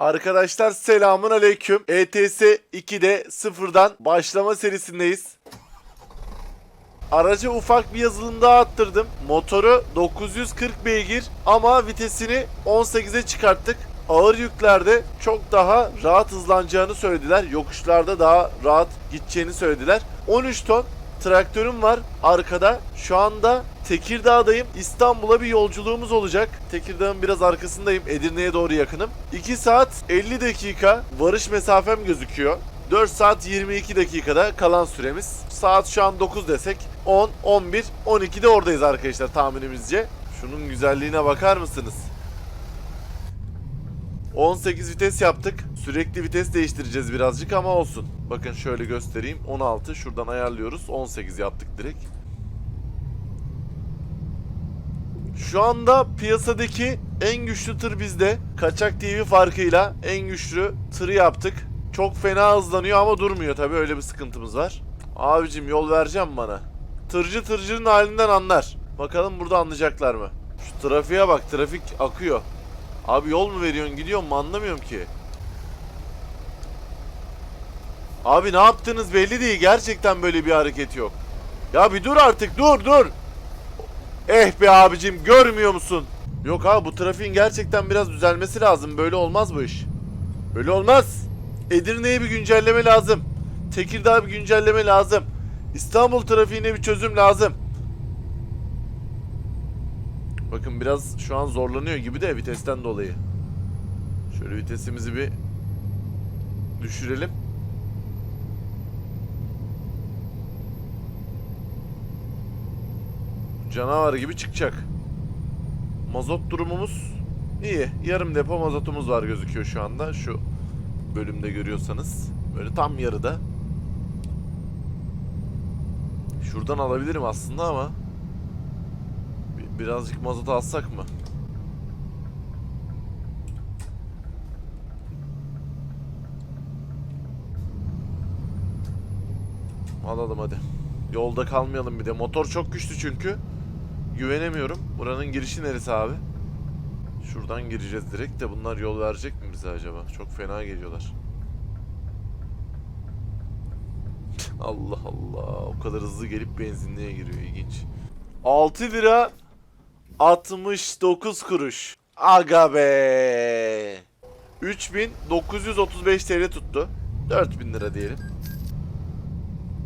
Arkadaşlar selamun aleyküm. ETS 2'de sıfırdan başlama serisindeyiz. Araca ufak bir yazılım daha attırdım. Motoru 940 beygir ama vitesini 18'e çıkarttık. Ağır yüklerde çok daha rahat hızlanacağını söylediler. Yokuşlarda daha rahat gideceğini söylediler. 13 ton traktörüm var arkada. Şu anda Tekirdağ'dayım. İstanbul'a bir yolculuğumuz olacak. Tekirdağ'ın biraz arkasındayım. Edirne'ye doğru yakınım. 2 saat 50 dakika varış mesafem gözüküyor. 4 saat 22 dakikada kalan süremiz. Saat şu an 9 desek 10, 11, 12'de oradayız arkadaşlar tahminimizce. Şunun güzelliğine bakar mısınız? 18 vites yaptık. Sürekli vites değiştireceğiz birazcık ama olsun. Bakın şöyle göstereyim. 16 şuradan ayarlıyoruz. 18 yaptık direkt. Şu anda piyasadaki en güçlü tır bizde. Kaçak TV farkıyla en güçlü tırı yaptık. Çok fena hızlanıyor ama durmuyor tabii öyle bir sıkıntımız var. Abicim yol vereceğim bana. Tırcı tırcının halinden anlar. Bakalım burada anlayacaklar mı? Şu trafiğe bak trafik akıyor. Abi yol mu veriyorsun gidiyor mu anlamıyorum ki. Abi ne yaptığınız belli değil. Gerçekten böyle bir hareket yok. Ya bir dur artık dur dur. Eh be abicim görmüyor musun? Yok abi bu trafiğin gerçekten biraz düzelmesi lazım. Böyle olmaz bu iş. Böyle olmaz. Edirne'ye bir güncelleme lazım. Tekirdağ bir güncelleme lazım. İstanbul trafiğine bir çözüm lazım. Bakın biraz şu an zorlanıyor gibi de vitesten dolayı. Şöyle vitesimizi bir düşürelim. Canavar gibi çıkacak. Mazot durumumuz iyi. Yarım depo mazotumuz var gözüküyor şu anda. Şu bölümde görüyorsanız. Böyle tam yarıda. Şuradan alabilirim aslında ama birazcık mazot alsak mı? Alalım hadi. Yolda kalmayalım bir de. Motor çok güçlü çünkü. Güvenemiyorum. Buranın girişi neresi abi? Şuradan gireceğiz direkt de bunlar yol verecek mi bize acaba? Çok fena geliyorlar. Allah Allah. O kadar hızlı gelip benzinliğe giriyor. İlginç. 6 lira 69 kuruş. Aga be. 3935 TL tuttu. 4000 lira diyelim.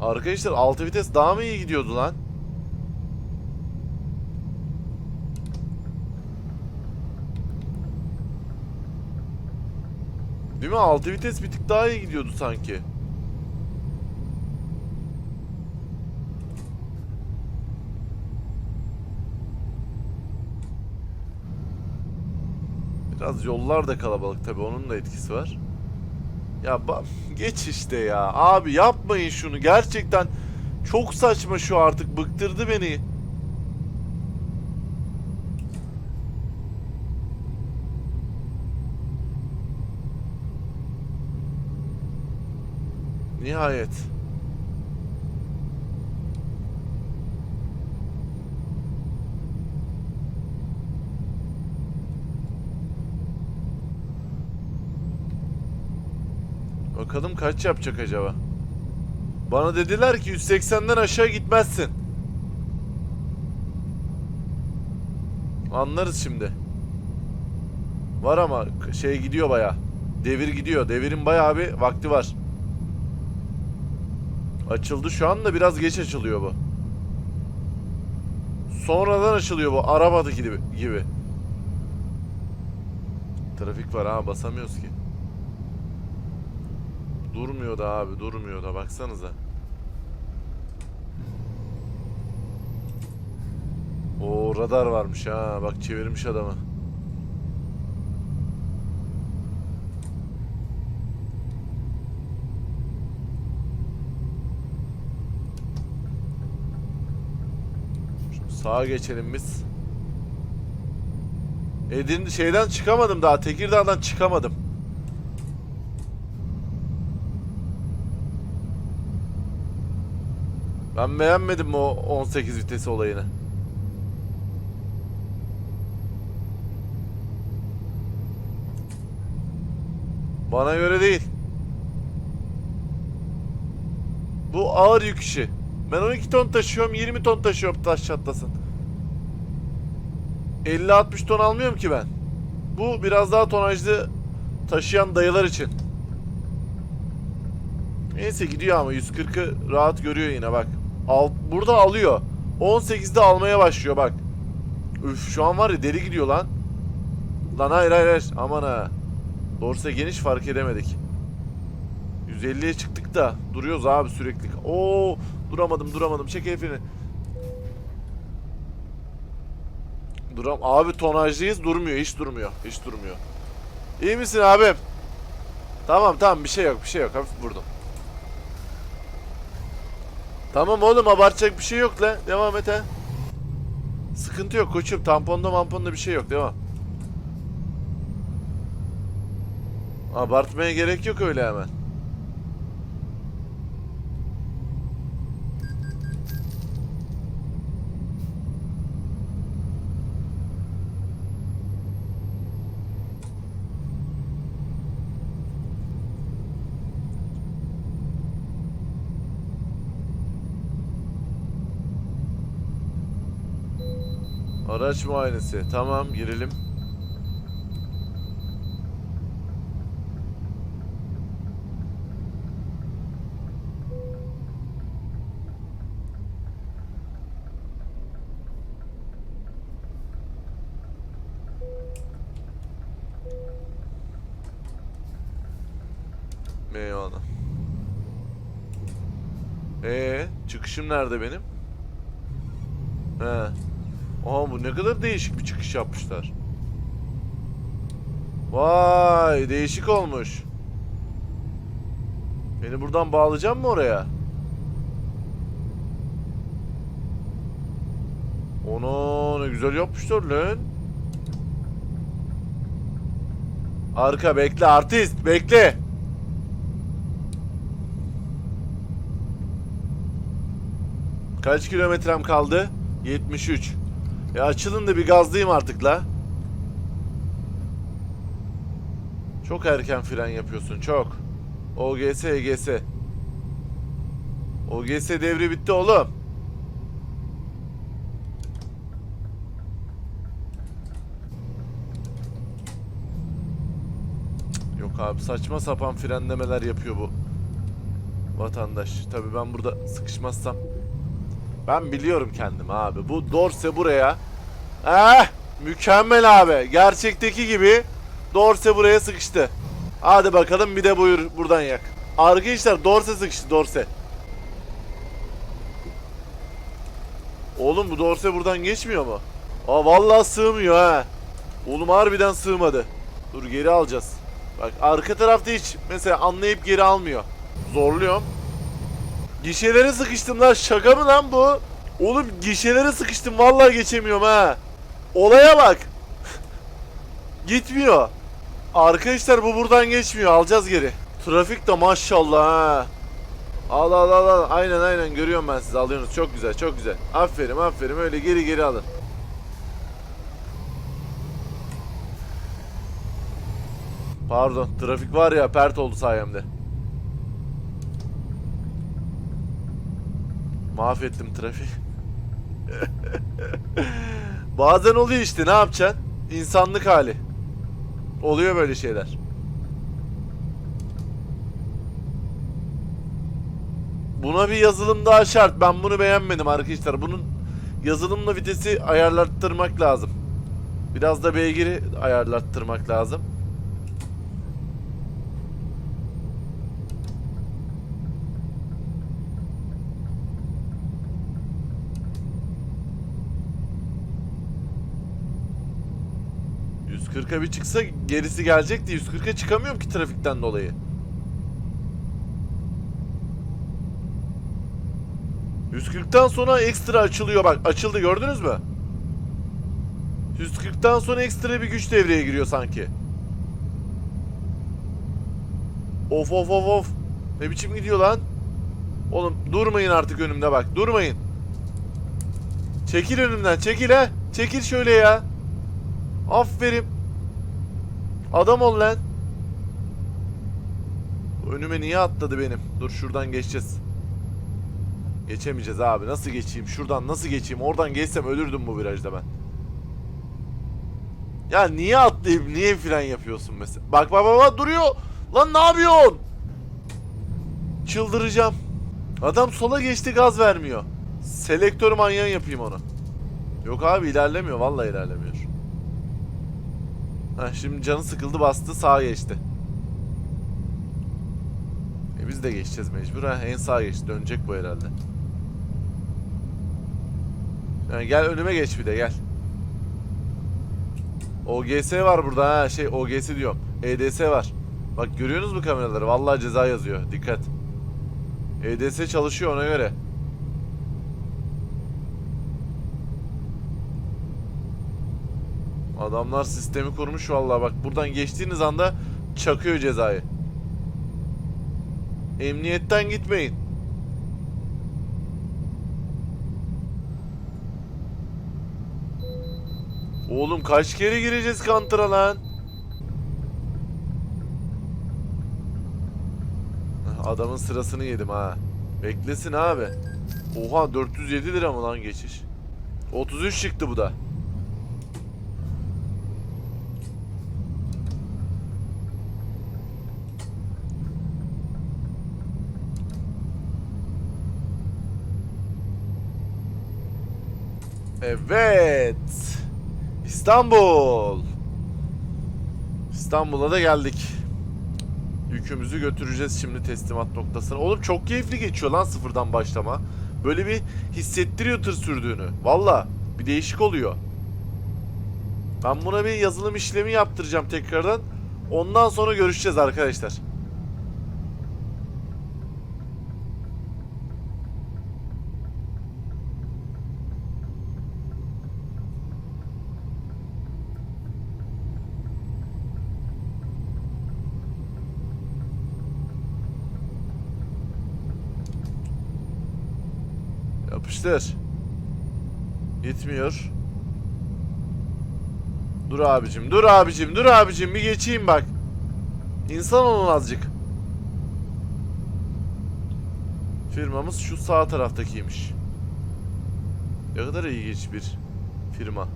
Arkadaşlar 6 vites daha mı iyi gidiyordu lan? Değil mi? 6 vites bir tık daha iyi gidiyordu sanki. Biraz yollar da kalabalık tabii onun da etkisi var. Ya ba- geç işte ya. Abi yapmayın şunu. Gerçekten çok saçma şu artık. Bıktırdı beni. Nihayet. Bakalım kaç yapacak acaba? Bana dediler ki 180'den aşağı gitmezsin. Anlarız şimdi. Var ama şey gidiyor baya. Devir gidiyor. Devirin bayağı bir vakti var. Açıldı şu anda biraz geç açılıyor bu. Sonradan açılıyor bu arabadaki gibi. Trafik var ha basamıyoruz ki. Durmuyor da abi durmuyor da baksanıza. O radar varmış ha bak çevirmiş adamı. Şu sağa geçelim biz. Edin şeyden çıkamadım daha Tekirdağ'dan çıkamadım. Ben beğenmedim o 18 vitesi olayını. Bana göre değil. Bu ağır yük işi. Ben 12 ton taşıyorum, 20 ton taşıyorum taş çatlasın. 50-60 ton almıyorum ki ben. Bu biraz daha tonajlı taşıyan dayılar için. Neyse gidiyor ama 140'ı rahat görüyor yine bak. Al, burada alıyor. 18'de almaya başlıyor bak. Üf şu an var ya deli gidiyor lan. Lan hayır hayır hayır aman ha. Dorse geniş fark edemedik. 150'ye çıktık da duruyoruz abi sürekli. Oo duramadım duramadım çek freni. Duram abi tonajlıyız durmuyor hiç durmuyor hiç durmuyor. İyi misin abim? Tamam tamam bir şey yok bir şey yok hafif vurdum. Tamam oğlum abartacak bir şey yok lan devam et ha. Sıkıntı yok koçum tamponda mamponda bir şey yok devam. Abartmaya gerek yok öyle hemen. Araç muayenesi. Tamam girelim. Eyvallah. Ee, çıkışım nerede benim? He. Aa bu ne kadar değişik bir çıkış yapmışlar. Vay değişik olmuş. Beni buradan bağlayacağım mı oraya? Onu ne güzel yapmışlar lan. Arka bekle artist bekle. Kaç kilometrem kaldı? 73. Ya açılın da bir gazlayayım artık la. Çok erken fren yapıyorsun çok. OGS EGS. OGS devri bitti oğlum. Yok abi saçma sapan frenlemeler yapıyor bu vatandaş. Tabii ben burada sıkışmazsam ben biliyorum kendimi abi. Bu Dorse buraya. Eh, mükemmel abi. Gerçekteki gibi Dorse buraya sıkıştı. Hadi bakalım bir de buyur buradan yak. Arkadaşlar Dorse sıkıştı Dorse. Oğlum bu Dorse buradan geçmiyor mu? Aa vallahi sığmıyor ha. Oğlum harbiden sığmadı. Dur geri alacağız. Bak arka tarafta hiç mesela anlayıp geri almıyor. Zorluyorum. Gişelere sıkıştım lan şaka mı lan bu? Oğlum gişelere sıkıştım vallahi geçemiyorum ha. Olaya bak. Gitmiyor. Arkadaşlar bu buradan geçmiyor alacağız geri. Trafik de maşallah ha. Al al al al aynen aynen görüyorum ben sizi alıyorsunuz çok güzel çok güzel. Aferin aferin öyle geri geri alın. Pardon trafik var ya pert oldu sayemde. Mahvettim trafiği. Bazen oluyor işte ne yapacaksın? İnsanlık hali. Oluyor böyle şeyler. Buna bir yazılım daha şart. Ben bunu beğenmedim arkadaşlar. Bunun yazılımla vitesi ayarlattırmak lazım. Biraz da beygiri ayarlattırmak lazım. ...140'a bir çıksa gerisi gelecekti. 140'a çıkamıyorum ki trafikten dolayı. 140'tan sonra ekstra açılıyor bak açıldı gördünüz mü? 140'tan sonra ekstra bir güç devreye giriyor sanki. Of of of of. Ne biçim gidiyor lan? Oğlum durmayın artık önümde bak durmayın. Çekil önümden çekil he. Çekil şöyle ya. Aferin. Adam ol lan. önüme niye atladı benim? Dur şuradan geçeceğiz. Geçemeyeceğiz abi. Nasıl geçeyim? Şuradan nasıl geçeyim? Oradan geçsem ölürdüm bu virajda ben. Ya niye atlayıp niye fren yapıyorsun mesela? Bak bak bak, bak duruyor. Lan ne yapıyorsun? Çıldıracağım. Adam sola geçti gaz vermiyor. Selektör manyağı yapayım onu. Yok abi ilerlemiyor. Vallahi ilerlemiyor. Ha şimdi canı sıkıldı bastı sağa geçti. E biz de geçeceğiz mecbur ha. En sağa geçti. Dönecek bu herhalde. Yani gel önüme geç bir de gel. OGS var burada ha şey OGS diyorum. EDS var. Bak görüyorsunuz mu kameraları? Vallahi ceza yazıyor. Dikkat. EDS çalışıyor ona göre. Adamlar sistemi kurmuş vallahi bak buradan geçtiğiniz anda çakıyor cezayı. Emniyetten gitmeyin. Oğlum kaç kere gireceğiz kantıra lan? Adamın sırasını yedim ha. Beklesin abi. Oha 407 lira mı lan geçiş? 33 çıktı bu da. Evet. İstanbul. İstanbul'a da geldik. Yükümüzü götüreceğiz şimdi teslimat noktasına. Oğlum çok keyifli geçiyor lan sıfırdan başlama. Böyle bir hissettiriyor tır sürdüğünü. Valla bir değişik oluyor. Ben buna bir yazılım işlemi yaptıracağım tekrardan. Ondan sonra görüşeceğiz arkadaşlar. Yapıştır. Gitmiyor. Dur abicim, dur abicim, dur abicim bir geçeyim bak. İnsan olun azıcık. Firmamız şu sağ taraftakiymiş. Ne kadar ilginç bir firma.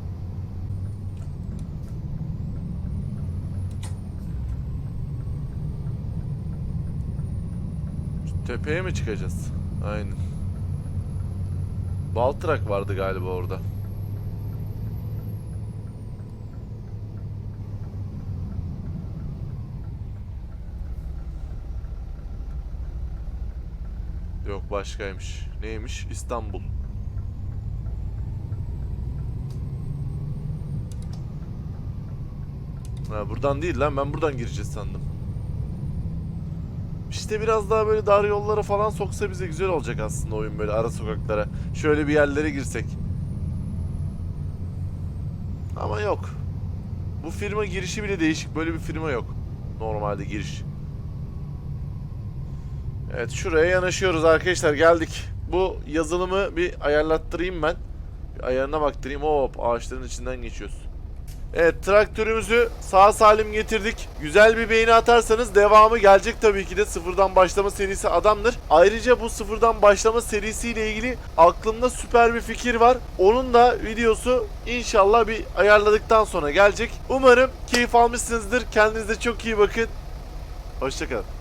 Tepeye mi çıkacağız? Aynen. Baltrak vardı galiba orada. Yok başkaymış. Neymiş? İstanbul. Ha buradan değil lan ben buradan gireceğiz sandım. İşte biraz daha böyle dar yollara falan soksa bize güzel olacak aslında oyun böyle ara sokaklara. Şöyle bir yerlere girsek. Ama yok. Bu firma girişi bile değişik. Böyle bir firma yok. Normalde giriş. Evet şuraya yanaşıyoruz arkadaşlar geldik. Bu yazılımı bir ayarlattırayım ben. Bir ayarına baktırayım. Hop ağaçların içinden geçiyoruz. Evet traktörümüzü sağ salim getirdik. Güzel bir beğeni atarsanız devamı gelecek tabii ki de sıfırdan başlama serisi adamdır. Ayrıca bu sıfırdan başlama serisiyle ilgili aklımda süper bir fikir var. Onun da videosu inşallah bir ayarladıktan sonra gelecek. Umarım keyif almışsınızdır. Kendinize çok iyi bakın. Hoşçakalın.